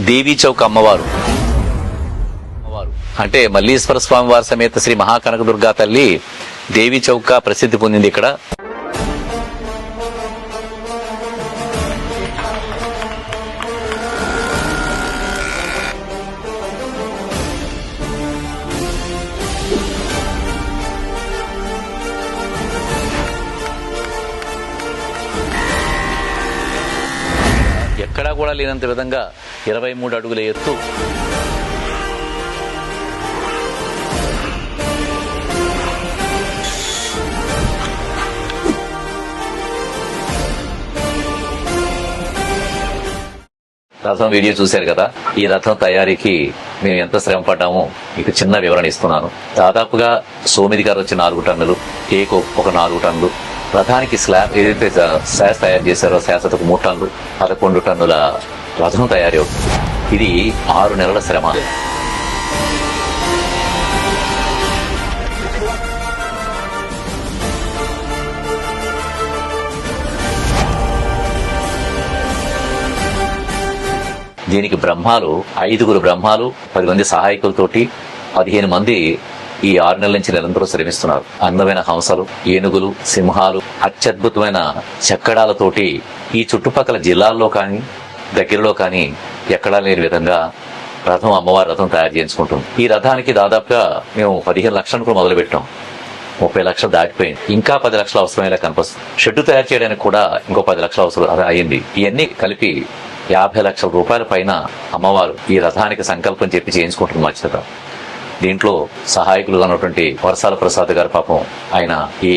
దేవీ చౌక్ అమ్మవారు. అమ్మవారు. అంటే మల్లీశ్వర స్వామి వారి సమేత శ్రీ మహాకనకదుర్గా తల్లి దేవీ చౌక్గా ప్రసిద్ధి పొందింది ఇక్కడ. ఎక్కడా కూడా లేనంత విధంగా ఇరవై మూడు అడుగుల ఎత్తు. రథం వీడియో చూశారు కదా? ఈ రథం తయారీకి మేము ఎంత శ్రమ పడ్డామో మీకు చిన్న వివరణ ఇస్తున్నాను. దాదాపుగా సోమిది గారు వచ్చి నాలుగు టన్నులు కేక్ ఒక నాలుగు టన్నులు రథానికి స్లాబ్ ఏదైతే శాస తయారు చేశారో శాసతకు మూడు టన్నులు పదకొండు టన్నుల రథం తయారీ అవుతుంది ఇది ఆరు నెలల శ్రమ. దీనికి బ్రహ్మాలు ఐదుగురు బ్రహ్మాలు పది మంది సహాయకులతోటి పదిహేను మంది ఈ ఆరు నెలల నుంచి నిరంతరం శ్రమిస్తున్నారు. అందమైన హంసలు ఏనుగులు సింహాలు అత్యద్భుతమైన చక్కడాలతోటి ఈ చుట్టుపక్కల జిల్లాల్లో కానీ దగ్గరలో కానీ ఎక్కడా లేని విధంగా రథం అమ్మవారి రథం తయారు చేయించుకుంటుంది. ఈ రథానికి దాదాపుగా మేము పదిహేను లక్షలను కూడా మొదలుపెట్టాం. ముప్పై లక్షలు దాటిపోయింది. ఇంకా పది లక్షలు అవసరమయ్యేలా కనిపిస్తుంది. షెడ్ తయారు చేయడానికి కూడా ఇంకో పది లక్షలు అవసరం అయింది ఇవన్నీ కలిపి యాభై లక్షల రూపాయల పైన అమ్మవారు ఈ రథానికి సంకల్పం చెప్పి చేయించుకుంటుంది మధ్యత దీంట్లో సహాయకులుగా ఉన్నటువంటి వరసాల ప్రసాద్ గారు పాపం ఆయన ఈ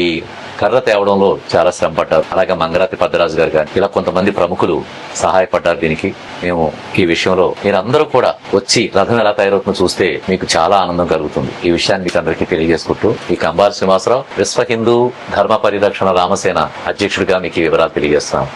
కర్ర తేవడంలో చాలా శ్రమ పడ్డారు. అలాగే మంగరాతి పద్దరాజు గారు కానీ ఇలా కొంతమంది ప్రముఖులు సహాయపడ్డారు దీనికి. మేము ఈ విషయంలో మీరందరూ కూడా వచ్చి రథం ఎలా తయారవుతుందో చూస్తే మీకు చాలా ఆనందం కలుగుతుంది. ఈ విషయాన్ని మీకు అందరికీ తెలియజేసుకుంటూ ఈ కంబాల శ్రీనివాసరావు విశ్వ హిందూ ధర్మ పరిరక్షణ రామసేన అధ్యక్షుడిగా మీకు ఈ వివరాలు తెలియజేస్తున్నాం